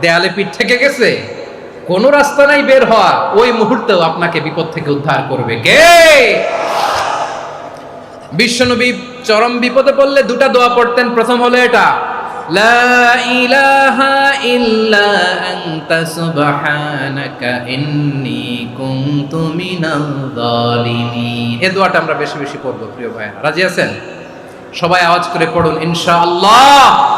দেয়ালে পিঠ থেকে গেছে। কোন রাস্তা নাই বের হওয়া। ওই মুহূর্তেও আপনাকে বিপদ থেকে উদ্ধার করবে। কে? বিশ্বনবী চরম বিপদে পড়লে দুটা দোয়া পড়তেন। প্রথম হলো এটা আমরা বেশি বেশি পড়ব, প্রিয় ভাই রাজি আছেন? সবাই আওয়াজ করে পড়ুন, ইনশাআল্লাহ।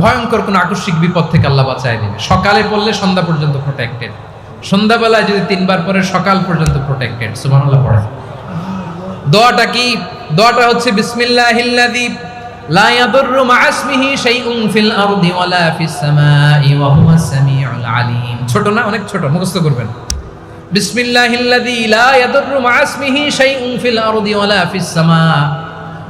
ভয়ঙ্কর কোনো আকস্মিক বিপদ থেকে আল্লাহ বাঁচায় দেবে সকালে পড়লে সন্ধ্যা পর্যন্ত প্রোটেক্টেড সন্ধ্যাবেলায় যদি তিনবার পরে সকাল পর্যন্ত প্রোটেক্টেড সুবহানাল্লাহ পড়ে দোয়াটা কি? দোয়াটা হচ্ছে, বিসমিল্লাহিল্লাযী লা ছোট না, অনেক ছোট, মুখস্থ করবেন। বিসমিল্লাহিল্লাযী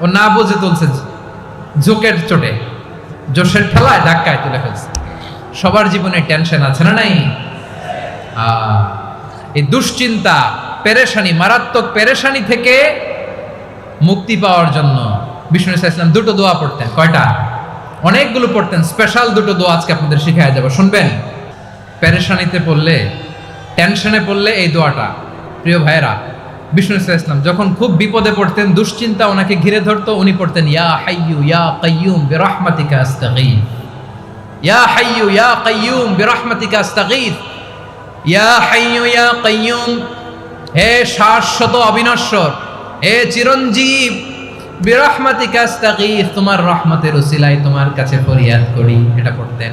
ও না বুঝে তুলছে জোকের চোটে। জোশের ঠেলায় ধাক্কায় তুলে ফেলছে। সবার জীবনে টেনশন আছে না নাই? এই দুশ্চিন্তা, পেরেশানি, মারাত্মক পেরেশানি থেকে মুক্তি পাওয়ার জন্য বিষ্ণু ইসলাম দুটো দোয়া পড়তেন। কয়টা? অনেকগুলো পড়তেন। স্পেশাল দুটো দোয়া আজকে আপনাদের শিখাই যাব। শুনবেন? পেরেশানিতে পড়লে, টেনশনে পড়লে এই দোয়াটা। প্রিয় ভাইয়েরা বিষ্ণু ইসলাম যখন খুব বিপদে পড়তেন, দুশ্চিন্তা ওনাকে ঘিরে ধরতো, উনি পড়তেন, ইয়া হাইয়ু ইয়া কাইয়ুম বিরহমাতিকা আস্তাগীথ। ইয়া হাইয়ু ইয়া কাইয়ুম বিরহমাতিকা আস্তাগীথ। ইয়া হাইয়ু ইয়া কাইয়ুম হে শাশ্বত অবিনশ্বর, হে চিরঞ্জীব, বিরহমাতিকা আস্তাগীথ, তোমার রহমতের উসিলায় তোমার কাছে ফরিয়াদ করি। এটা পড়তেন।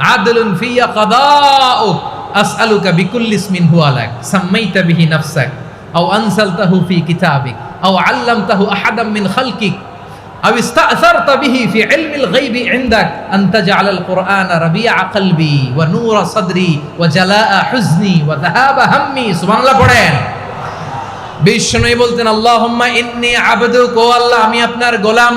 عدل في قضاؤه. أسألك بكل اسم هو لك. سميت به نفسك. أو أنزلته في كتابك. أو علمته أحدا من خلقك. أو استأثرت به في علم الغيب عندك. أن تجعل القرآن ربيع قلبي ونور صدري وجلاء حزني وذهاب همي. سبحان الله قرآن بيشنو يقولتن اللهم إني عبدك والله أمي أبنار غلام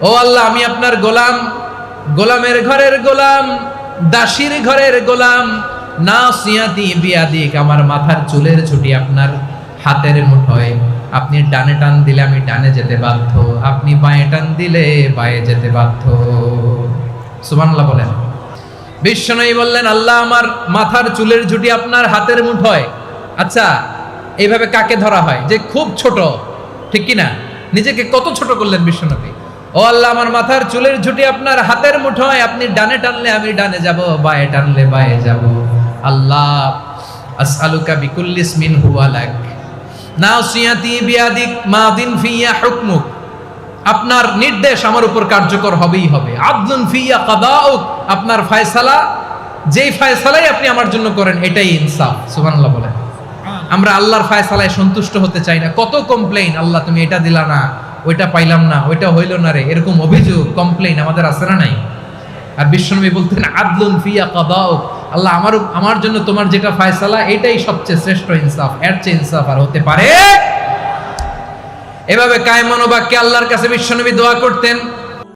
ও আল্লাহ, আমি আপনার গোলাম। গোলামের ঘরের গোলাম, দাসীর ঘরের গোলাম। না সিয়াতি বিয়াদিক, আমার মাথার চুলের ছুটি আপনার হাতের মুঠোয়। আপনি ডানে টান দিলে আমি ডানে যেতে বাধ্য। আপনি বাঁয়ে টান দিলে বাঁয়ে যেতে বাধ্য। সুবহানাল্লাহ বলেন। বিশ্বনবী বললেন, আল্লাহ, আমার মাথার চুলের ঝুটি আপনার হাতের মুঠোয়। আচ্ছা এইভাবে কাকে ধরা হয়? যে খুব ছোট, ঠিক কি না নিজেকে কত ছোট করলেন বিশ্বনবী? ও আল্লাহ, আমার মাথার চুলের ঝুটি আপনার হাতের মুঠোয়, আপনি ডানে টানলে আমি ডানে যাব, বায়ে টানলে বায়ে যাব। আল্লাহ, আসআলুকা বিকুল্লিস মিন হুয়া লাক। নাসিয়াতি বিয়াদিক মাদিন ফিয়া হুকমুক। আপনার নির্দেশ আমার উপর কার্যকর হবেই হবে। আদলুন ফিয়া কাদাউক। আপনার ফয়সালা, যেই ফয়সালাই আপনি আমার জন্য করেন, এটাই ইনসাফ। সুবহানাল্লাহ বলেন। আমরা আল্লাহর ফয়সালায় সন্তুষ্ট হতে চাই না। কত কমপ্লেইন আল্লাহ তুমি এটা দিলা না। ওইটা পাইলাম না, ওইটা হইল না রে। এরকম অভিযোগ কমপ্লেন আমাদের আছে না নাই? আর বিশ্বনবী বলতেন, আদলুন ফিয়া কাদাও আল্লাহ আমার আমার জন্য তোমার যেটা ফায়সালা, এটাই সবচেয়ে শ্রেষ্ঠ ইনসাফ। এর চেয়ে ইনসাফ আর হতে পারে? এভাবে কায়মনোবাক্যে আল্লাহর কাছে বিশ্বনবী দোয়া করতেন?